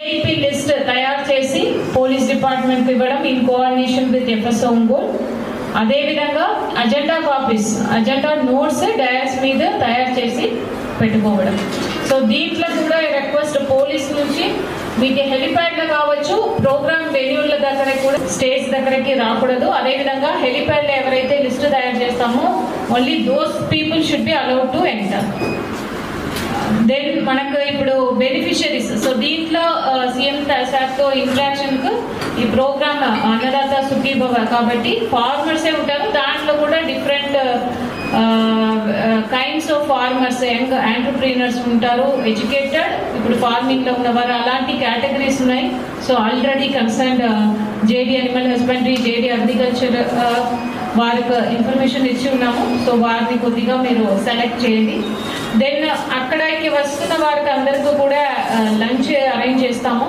AP list తయారు చేసి police department ఇవ్వడం in coordination with FSO Ongole అదేవిధంగా agenda copies agenda notes dais మీద తయారు చేసి పెట్టుకోవడం. సో దీంట్లో కూడా రిక్వెస్ట్ పోలీస్ నుంచి మీకు హెలిప్యాడ్లు కావచ్చు ప్రోగ్రామ్ వెన్యూల దగ్గర కూడా స్టేజ్ దగ్గరకి రాకూడదు. అదేవిధంగా హెలిప్యాడ్లు ఎవరైతే లిస్ట్ తయారు చేస్తామో only those people should be allowed to enter then మనకు ఇప్పుడు బెనిఫిషరీస్ సో దీంట్లో సీఎం సార్తో ఇంట్రాక్షన్కు ఈ ప్రోగ్రామ్ అన్నదాత సుఖీభవ కాబట్టి ఫార్మర్సే ఉంటారు దాంట్లో కూడా different kinds of farmers young entrepreneurs ఉంటారు ఎడ్యుకేటెడ్ ఇప్పుడు ఫార్మింగ్లో ఉన్నవారు అలాంటి కేటగిరీస్ ఉన్నాయి. So already concern JD animal husbandry JD agriculture వారికి ఇన్ఫర్మేషన్ ఇచ్చి ఉన్నాము. సో వారిని కొద్దిగా మీరు సెలెక్ట్ చేయండి. దెన్ అక్కడికి వస్తున్న వారికి అందరికీ కూడా uh, లంచ్ అరేంజ్ చేస్తాము.